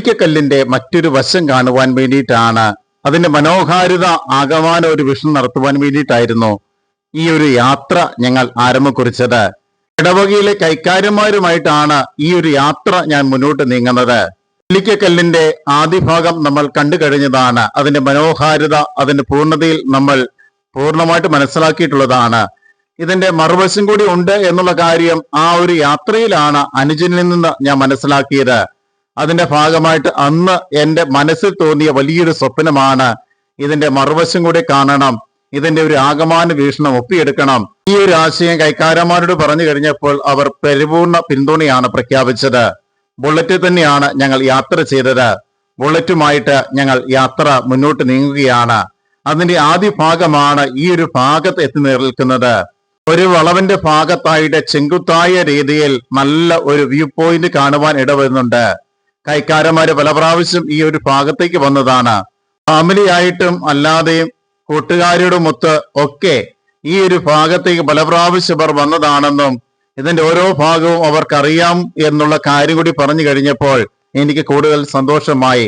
ഇല്ലിക്കക്കല്ലിന്റെ മറ്റൊരു വശം കാണുവാൻ വേണ്ടിയിട്ടാണ് അതിന്റെ മനോഹാരിത ആകമാന ഒരു വിഷ്ണു നടത്തുവാൻ വേണ്ടിയിട്ടായിരുന്നു ഈ ഒരു യാത്ര ഞങ്ങൾ ആരംഭം കുറിച്ചത് ഇടവകയിലെ കൈക്കാര്യന്മാരുമായിട്ടാണ് ഈ ഒരു യാത്ര ഞാൻ മുന്നോട്ട് നീങ്ങുന്നത്. ഇല്ലിക്കക്കല്ലിന്റെ ആദ്യ ഭാഗം നമ്മൾ കണ്ടു കഴിഞ്ഞതാണ്. അതിന്റെ മനോഹാരിത അതിന്റെ പൂർണതയിൽ നമ്മൾ പൂർണമായിട്ട് മനസ്സിലാക്കിയിട്ടുള്ളതാണ്. ഇതിന്റെ മറുവശം കൂടി ഉണ്ട് എന്നുള്ള കാര്യം ആ ഒരു യാത്രയിലാണ് അനുജനിൽ നിന്ന് ഞാൻ മനസ്സിലാക്കിയത്. അതിന്റെ ഭാഗമായിട്ട് അന്ന് എന്റെ മനസ്സിൽ തോന്നിയ വലിയൊരു സ്വപ്നമാണ് ഇതിന്റെ മറുവശം കൂടി കാണണം ഇതിന്റെ ഒരു ആകമാന വീക്ഷണം ഒപ്പിയെടുക്കണം. ഈ ഒരു ആശയം കൈക്കാരന്മാരോട് പറഞ്ഞു കഴിഞ്ഞപ്പോൾ അവർ പരിപൂർണ പിന്തുണയാണ് പ്രഖ്യാപിച്ചത്. ബുള്ളറ്റിൽ തന്നെയാണ് ഞങ്ങൾ യാത്ര ചെയ്തത്. ബുള്ളറ്റുമായിട്ട് ഞങ്ങൾ യാത്ര മുന്നോട്ട് നീങ്ങുകയാണ്. അതിന്റെ ആദ്യ ഭാഗമാണ് ഈ ഒരു ഭാഗത്ത് എത്തി നിൽക്കുന്നത് ഒരു വളവിന്റെ ഭാഗത്തായിട്ട് ചെങ്കുത്തായ രീതിയിൽ നല്ല ഒരു വ്യൂ പോയിന്റ് കാണുവാൻ ഇടവരുന്നുണ്ട്. കൈക്കാരന്മാര് പല പ്രാവശ്യം ഈ ഒരു ഭാഗത്തേക്ക് വന്നതാണ്. ഫാമിലി ആയിട്ടും അല്ലാതെയും കൂട്ടുകാരോടുമൊത്ത് ഒക്കെ ഈ ഒരു ഭാഗത്തേക്ക് പല പ്രാവശ്യം അവർ വന്നതാണെന്നും ഇതിന്റെ ഓരോ ഭാഗവും അവർക്കറിയാം എന്നുള്ള കാര്യം കൂടി പറഞ്ഞു കഴിഞ്ഞപ്പോൾ എനിക്ക് കൂടുതൽ സന്തോഷമായി.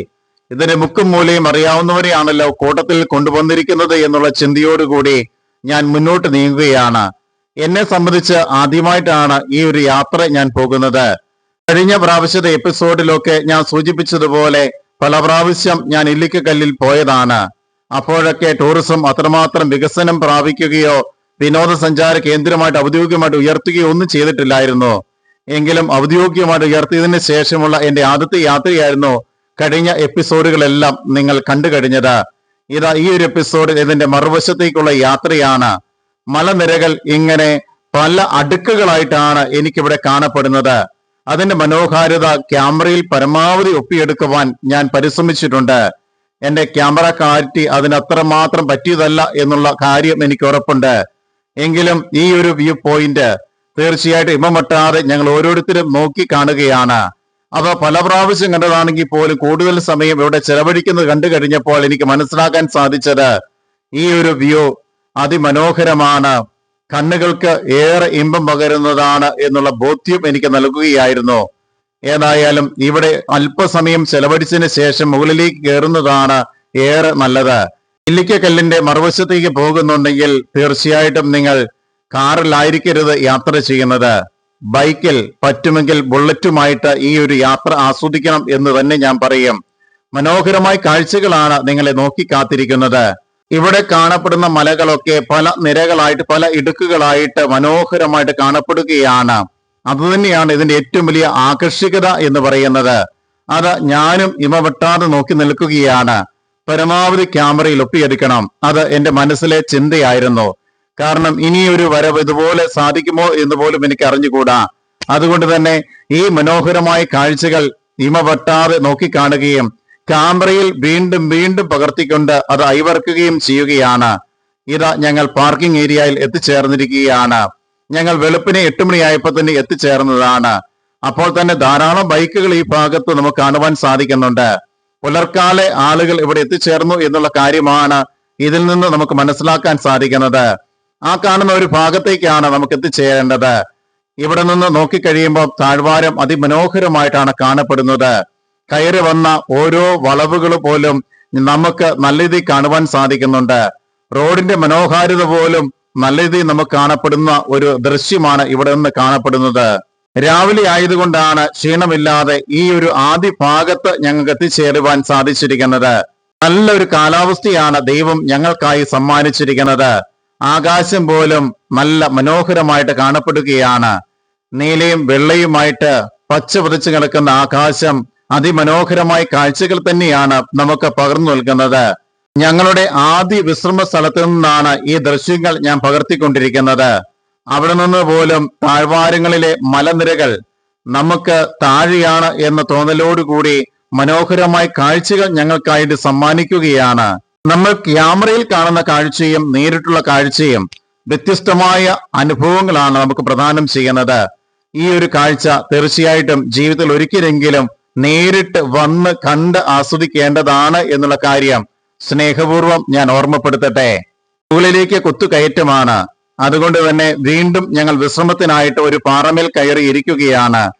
ഇതിന്റെ മുക്കും മൂലയും അറിയാവുന്നവരെയാണല്ലോ കൂട്ടത്തിൽ കൊണ്ടുവന്നിരിക്കുന്നത് എന്നുള്ള ചിന്തയോടുകൂടി ഞാൻ മുന്നോട്ട് നീങ്ങുകയാണ്. എന്നെ സംബന്ധിച്ച് ആദ്യമായിട്ടാണ് ഈ ഒരു യാത്ര ഞാൻ പോകുന്നത്. കഴിഞ്ഞ പ്രാവശ്യത്തെ എപ്പിസോഡിലൊക്കെ ഞാൻ സൂചിപ്പിച്ചതുപോലെ പല പ്രാവശ്യം ഞാൻ ഇല്ലിക്കക്കല്ലിൽ പോയതാണ്. അപ്പോഴൊക്കെ ടൂറിസം അത്രമാത്രം വികസനം പ്രാപിക്കുകയോ വിനോദസഞ്ചാര കേന്ദ്രമായിട്ട് ഔദ്യോഗികമായിട്ട് ഉയർത്തുകയോ ഒന്നും ചെയ്തിട്ടില്ലായിരുന്നു. എങ്കിലും ഔദ്യോഗികമായിട്ട് ഉയർത്തിയതിന് ശേഷമുള്ള എന്റെ ആദ്യത്തെ യാത്രയായിരുന്നു കഴിഞ്ഞ എപ്പിസോഡുകളെല്ലാം നിങ്ങൾ കണ്ടു കഴിഞ്ഞത്. ഇതാ ഈ ഒരു എപ്പിസോഡിൽ ഇതിന്റെ മറുവശത്തേക്കുള്ള യാത്രയാണ്. മലനിരകൾ ഇങ്ങനെ പല അടുക്കുകളായിട്ടാണ് എനിക്കിവിടെ കാണപ്പെടുന്നത്. അതിന്റെ മനോഹാരിത ക്യാമറയിൽ പരമാവധി ഒപ്പിയെടുക്കുവാൻ ഞാൻ പരിശ്രമിച്ചിട്ടുണ്ട്. എന്റെ ക്യാമറ ക്ലാരിറ്റി അതിനത്രമാത്രം പറ്റിയതല്ല എന്നുള്ള കാര്യം എനിക്ക് ഉറപ്പുണ്ട്. എങ്കിലും ഈ ഒരു വ്യൂ പോയിന്റ് തീർച്ചയായിട്ടും ഇമമട്ടാതെ ഞങ്ങൾ ഓരോരുത്തരും നോക്കി കാണുകയാണ്. അവ പല പ്രാവശ്യം കണ്ടതാണെങ്കിൽ പോലും കൂടുതൽ സമയം ഇവിടെ ചെലവഴിക്കുന്നത് കണ്ടു കഴിഞ്ഞപ്പോൾ എനിക്ക് മനസ്സിലാക്കാൻ സാധിച്ചത് ഈ ഒരു വ്യൂ അതിമനോഹരമാണ്. കണ്ണുകൾക്ക് ഏറെ ഇമ്പം പകരുന്നതാണ് എന്നുള്ള ബോധ്യം എനിക്ക് നൽകുകയായിരുന്നു. ഏതായാലും ഇവിടെ അല്പസമയം ചെലവഴിച്ചതിന് ശേഷം മുകളിലേക്ക് കയറുന്നതാണ് ഏറെ നല്ലത്. ഇല്ലിക്കക്കല്ലിന്റെ മറുവശത്തേക്ക് പോകുന്നുണ്ടെങ്കിൽ തീർച്ചയായിട്ടും നിങ്ങൾ കാറിലായിരിക്കരുത് യാത്ര ചെയ്യുന്നത്. ബൈക്കിൽ പറ്റുമെങ്കിൽ ബുള്ളറ്റുമായിട്ട് ഈ ഒരു യാത്ര ആസ്വദിക്കണം എന്ന് തന്നെ ഞാൻ പറയും. മനോഹരമായ കാഴ്ചകളാണ് നിങ്ങളെ നോക്കി കാത്തിരിക്കുന്നത്. ഇവിടെ കാണപ്പെടുന്ന മലകളൊക്കെ പല നിരകളായിട്ട് പല ഇടുക്കുകളായിട്ട് മനോഹരമായിട്ട് കാണപ്പെടുകയാണ്. അതുതന്നെയാണ് ഇതിന്റെ ഏറ്റവും വലിയ ആകർഷികത എന്ന് പറയുന്നത്. അത് ഞാനും ഇമ വെട്ടാതെ നോക്കി നിൽക്കുകയാണ്. പരമാവധി ക്യാമറയിൽ ഒപ്പിയെടുക്കണം. അത് എന്റെ മനസ്സിലെ ചിന്തയായിരുന്നു. കാരണം ഇനിയൊരു വരവ് ഇതുപോലെ സാധിക്കുമോ എന്ന് പോലും എനിക്ക് അറിഞ്ഞുകൂടാ. അതുകൊണ്ട് തന്നെ ഈ മനോഹരമായ കാഴ്ചകൾ ഇമ വെട്ടാതെ നോക്കിക്കാണുകയും ക്യാമറയിൽ വീണ്ടും വീണ്ടും പകർത്തിക്കൊണ്ട് അത് അയവർക്കുകയും ചെയ്യുകയാണ്. ഇതാ ഞങ്ങൾ പാർക്കിംഗ് ഏരിയയിൽ എത്തിച്ചേർന്നിരിക്കുകയാണ്. ഞങ്ങൾ വെളുപ്പിനെ എട്ട് മണിയായപ്പോൾ തന്നെ എത്തിച്ചേർന്നതാണ്. അപ്പോൾ തന്നെ ധാരാളം ബൈക്കുകൾ ഈ ഭാഗത്ത് നമുക്ക് കാണുവാൻ സാധിക്കുന്നുണ്ട്. പുലർക്കാലെ ആളുകൾ ഇവിടെ എത്തിച്ചേർന്നു എന്നുള്ള കാര്യമാണ് ഇതിൽ നിന്ന് നമുക്ക് മനസ്സിലാക്കാൻ സാധിക്കുന്നത്. ആ കാണുന്ന ഒരു ഭാഗത്തേക്കാണ് നമുക്ക് എത്തിച്ചേരേണ്ടത്. ഇവിടെ നിന്ന് നോക്കിക്കഴിയുമ്പോൾ താഴ്വാരം അതിമനോഹരമായിട്ടാണ് കാണപ്പെടുന്നത്. കയറി വന്ന ഓരോ വളവുകൾ പോലും നമുക്ക് നല്ല രീതിയിൽ കാണുവാൻ സാധിക്കുന്നുണ്ട്. റോഡിന്റെ മനോഹാരിത പോലും നല്ല രീതിയിൽ നമുക്ക് കാണപ്പെടുന്ന ഒരു ദൃശ്യമാണ് ഇവിടെ നിന്ന് കാണപ്പെടുന്നത്. രാവിലെ ആയതുകൊണ്ടാണ് ക്ഷീണമില്ലാതെ ഈ ഒരു ആദ്യ ഭാഗത്ത് ഞങ്ങൾക്ക് എത്തിച്ചേരുവാൻ സാധിച്ചിരിക്കുന്നത്. നല്ലൊരു കാലാവസ്ഥയാണ് ദൈവം ഞങ്ങൾക്കായി സമ്മാനിച്ചിരിക്കുന്നത്. ആകാശം പോലും നല്ല മനോഹരമായിട്ട് കാണപ്പെടുകയാണ്. നീലയും വെള്ളയുമായിട്ട് പച്ച പതിച്ചു കിടക്കുന്ന ആകാശം അതിമനോഹരമായ കാഴ്ചകൾ തന്നെയാണ് നമുക്ക് പകർന്നു നൽകുന്നത്. ഞങ്ങളുടെ ആദ്യ വിശ്രമ സ്ഥലത്ത് നിന്നാണ് ഈ ദൃശ്യങ്ങൾ ഞാൻ പകർത്തിക്കൊണ്ടിരിക്കുന്നത്. അവിടെ നിന്ന് പോലും താഴ്വാരങ്ങളിലെ മലനിരകൾ നമുക്ക് താഴെയാണ് എന്ന തോന്നലോടുകൂടി മനോഹരമായ കാഴ്ചകൾ ഞങ്ങൾക്കായിട്ട് സമ്മാനിക്കുകയാണ്. നമ്മൾ ക്യാമറയിൽ കാണുന്ന കാഴ്ചയും നേരിട്ടുള്ള കാഴ്ചയും വ്യത്യസ്തമായ അനുഭവങ്ങളാണ് നമുക്ക് പ്രദാനം ചെയ്യുന്നത്. ഈ ഒരു കാഴ്ച തീർച്ചയായിട്ടും ജീവിതത്തിൽ ഒരിക്കലെങ്കിലും നേരിട്ട് വന്ന് കണ്ട് ആസ്വദിക്കേണ്ടതാണ് എന്നുള്ള കാര്യം സ്നേഹപൂർവം ഞാൻ ഓർമ്മപ്പെടുത്തട്ടെ. മുകളിലേക്ക് കുത്തുകയറ്റമാണ്. അതുകൊണ്ട് തന്നെ വീണ്ടും ഞങ്ങൾ വിശ്രമത്തിനായിട്ട് ഒരു പാറമേൽ കയറി ഇരിക്കുകയാണ്.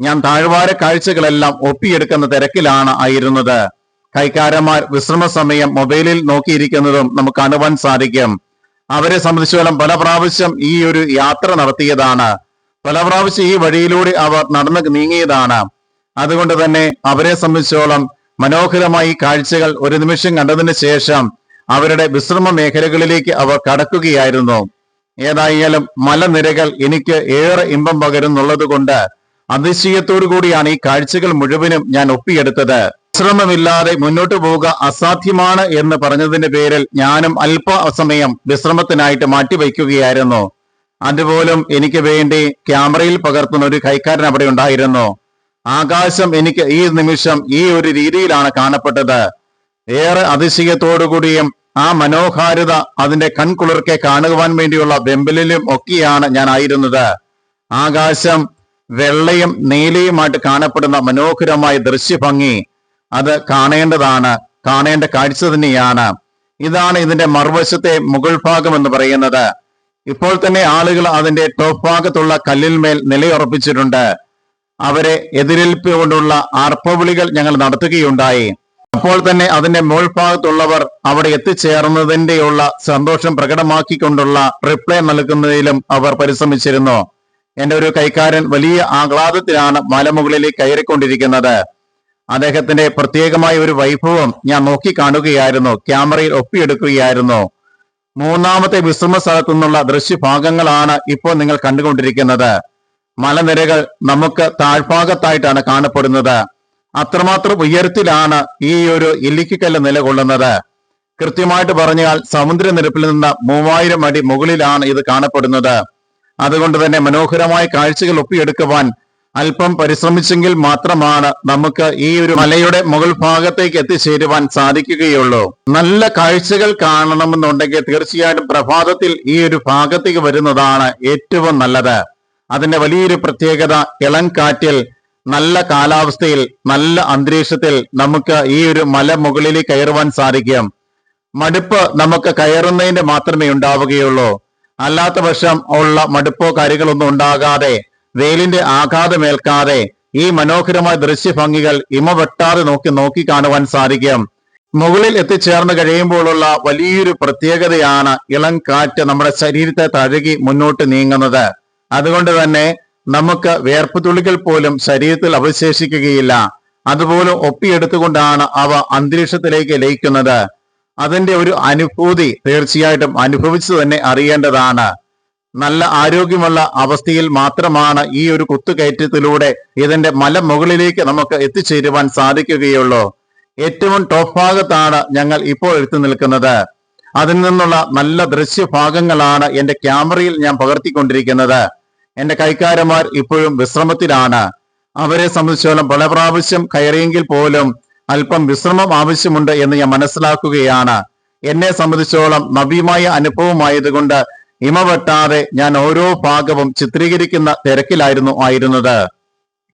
ഞാൻ താഴ്വാര കാഴ്ചകളെല്ലാം ഒപ്പിയെടുക്കുന്ന തിരക്കിലാണ് ആയിരുന്നത്. കൈക്കാരന്മാർ വിശ്രമ സമയം മൊബൈലിൽ നോക്കിയിരിക്കുന്നതും നമുക്ക് കാണുവാൻ സാധിക്കും. അവരെ സംബന്ധിച്ചോളം പല പ്രാവശ്യം ഈ ഒരു യാത്ര നടത്തിയതാണ്. പല പ്രാവശ്യം ഈ വഴിയിലൂടെ അവർ നടന്നു നീങ്ങിയതാണ്. അതുകൊണ്ട് തന്നെ അവരെ സംബന്ധിച്ചോളം മനോഹരമായി കാഴ്ചകൾ ഒരു നിമിഷം കണ്ടതിന് ശേഷം അവരുടെ വിശ്രമ മേഖലകളിലേക്ക് അവർ കടക്കുകയായിരുന്നു. ഏതായാലും മലനിരകൾ എനിക്ക് ഏറെ ഇമ്പം പകരുന്നുള്ളത് കൊണ്ട് അതിശയത്തോടു കൂടിയാണ് ഈ കാഴ്ചകൾ മുഴുവനും ഞാൻ ഒപ്പിയെടുത്തത്. വിശ്രമമില്ലാതെ മുന്നോട്ട് പോവുക അസാധ്യമാണ് എന്ന് പറഞ്ഞതിന്റെ പേരിൽ ഞാനും അല്പ സമയം വിശ്രമത്തിനായിട്ട് മാറ്റിവെക്കുകയായിരുന്നു. അതുപോലും എനിക്ക് വേണ്ടി ക്യാമറയിൽ പകർത്തുന്ന ഒരു കൈക്കാരൻ അവിടെ ഉണ്ടായിരുന്നു. ആകാശം എനിക്ക് ഈ നിമിഷം ഈ ഒരു രീതിയിലാണ് കാണപ്പെട്ടത്. ഏറെ അതിശയത്തോടുകൂടിയും ആ മനോഹാരിത അതിന്റെ കൺകുളിർക്കെ കാണുവാൻ വേണ്ടിയുള്ള വെമ്പലിലും ഒക്കെയാണ് ഞാൻ ആയിരുന്നത്. ആകാശം വെള്ളയും നീലയുമായിട്ട് കാണപ്പെടുന്ന മനോഹരമായ ദൃശ്യഭംഗി അത് കാണേണ്ടതാണ് കാണേണ്ട കാഴ്ച തന്നെയാണ്. ഇതാണ് ഇതിന്റെ മറുവശത്തെ മുകൾ ഭാഗം എന്ന് പറയുന്നത്. ഇപ്പോൾ തന്നെ ആളുകൾ അതിന്റെ ടോപ്പ് ഭാഗത്തുള്ള കല്ലിൽ മേൽ നിലയുറപ്പിച്ചിട്ടുണ്ട്. അവരെ എതിരേൽപ്പ് കൊണ്ടുള്ള ആർപ്പവിളികൾ ഞങ്ങൾ നടത്തുകയുണ്ടായി. അപ്പോൾ തന്നെ അതിന്റെ മുകൾഭാഗത്തുള്ളവർ അവിടെ എത്തിച്ചേർന്നതിന്റെയുള്ള സന്തോഷം പ്രകടമാക്കിക്കൊണ്ടുള്ള റിപ്ലൈ നൽകുന്നതിലും അവർ പരിശ്രമിച്ചിരുന്നു. എന്റെ ഒരു കൈക്കാരൻ വലിയ ആഹ്ലാദത്തിലാണ് മലമുകളിലേക്ക് കയറിക്കൊണ്ടിരിക്കുന്നത്. അദ്ദേഹത്തിന്റെ പ്രത്യേകമായ ഒരു വൈഭവം ഞാൻ നോക്കി കാണുകയായിരുന്നു ക്യാമറയിൽ ഒപ്പിയെടുക്കുകയായിരുന്നു. മൂന്നാമത്തെ വിശ്രമ സ്ഥലത്തു നിന്നുള്ള ദൃശ്യഭാഗങ്ങളാണ് ഇപ്പോൾ നിങ്ങൾ കണ്ടുകൊണ്ടിരിക്കുന്നത്. മലനിരകൾ നമുക്ക് താഴ്ഭാഗത്തായിട്ടാണ് കാണപ്പെടുന്നത്. അത്രമാത്രം ഉയരത്തിലാണ് ഈ ഒരു ഇല്ലിക്കല്ല് നിലകൊള്ളുന്നത്. കൃത്യമായിട്ട് പറഞ്ഞാൽ സമുദ്രനിരപ്പിൽ നിന്ന് മൂവായിരം അടി മുകളിലാണ് ഇത് കാണപ്പെടുന്നത്. അതുകൊണ്ട് തന്നെ മനോഹരമായ കാഴ്ചകൾ ഒപ്പിയെടുക്കുവാൻ അല്പം പരിശ്രമിച്ചെങ്കിൽ മാത്രമാണ് നമുക്ക് ഈ ഒരു മലയുടെ മുകൾ ഭാഗത്തേക്ക് എത്തിച്ചേരുവാൻ സാധിക്കുകയുള്ളൂ. നല്ല കാഴ്ചകൾ കാണണമെന്നുണ്ടെങ്കിൽ തീർച്ചയായിട്ടും പ്രഭാതത്തിൽ ഈ ഒരു ഭാഗത്തേക്ക് വരുന്നതാണ് ഏറ്റവും നല്ലത്. അതിന്റെ വലിയൊരു പ്രത്യേകത ഇളം കാറ്റിൽ നല്ല കാലാവസ്ഥയിൽ നല്ല അന്തരീക്ഷത്തിൽ നമുക്ക് ഈ ഒരു മല മുകളിൽ കയറുവാൻ സാധിക്കും. മടുപ്പ് നമുക്ക് കയറുന്നതിന്റെ മാത്രമേ ഉണ്ടാവുകയുള്ളൂ. അല്ലാത്ത പക്ഷം ഉള്ള മടുപ്പോ കാര്യങ്ങളൊന്നും ഉണ്ടാകാതെ വെയിലിന്റെ ആഘാതമേൽക്കാതെ ഈ മനോഹരമായ ദൃശ്യഭംഗികൾ ഇമ വെട്ടാതെ നോക്കി നോക്കി കാണുവാൻ സാധിക്കും. മുകളിൽ എത്തിച്ചേർന്ന് കഴിയുമ്പോഴുള്ള വലിയൊരു പ്രത്യേകതയാണ് ഇളം കാറ്റ് നമ്മുടെ ശരീരത്തെ തഴുകി മുന്നോട്ട് നീങ്ങുന്നത്. അതുകൊണ്ട് തന്നെ നമുക്ക് വേർപ്പ് തുള്ളികൾ പോലും ശരീരത്തിൽ അവശേഷിക്കുകയില്ല. അതുപോലെ ഒപ്പിയെടുത്തുകൊണ്ടാണ് അവ അന്തരീക്ഷത്തിലേക്ക് ലയിക്കുന്നത്. അതിന്റെ ഒരു അനുഭൂതി തീർച്ചയായിട്ടും അനുഭവിച്ചു തന്നെ അറിയേണ്ടതാണ്. നല്ല ആരോഗ്യമുള്ള അവസ്ഥയിൽ മാത്രമാണ് ഈ ഒരു കുത്തുകയറ്റത്തിലൂടെ ഇതിന്റെ മല മുകളിലേക്ക് നമുക്ക് എത്തിച്ചേരുവാൻ സാധിക്കുകയുള്ളൂ. ഏറ്റവും ടോപ്പ് ഭാഗത്താണ് ഞങ്ങൾ ഇപ്പോൾ എത്തി നിൽക്കുന്നത്. അതിൽ നിന്നുള്ള നല്ല ദൃശ്യഭാഗങ്ങളാണ് എന്റെ ക്യാമറയിൽ ഞാൻ പകർത്തിക്കൊണ്ടിരിക്കുന്നത്. എന്റെ കൈക്കാരന്മാർ ഇപ്പോഴും വിശ്രമത്തിലാണ്. അവരെ സംബന്ധിച്ചോളം പല പ്രാവശ്യം കയറിയെങ്കിൽ പോലും അല്പം വിശ്രമം ആവശ്യമുണ്ട് എന്ന് ഞാൻ മനസ്സിലാക്കുകയാണ്. എന്നെ സംബന്ധിച്ചോളം നവ്യമായ അനുഭവമായതുകൊണ്ട് ഇമവെട്ടാതെ ഞാൻ ഓരോ ഭാഗവും ചിത്രീകരിക്കുന്ന തിരക്കിലായിരുന്നു ആയിരുന്നത്.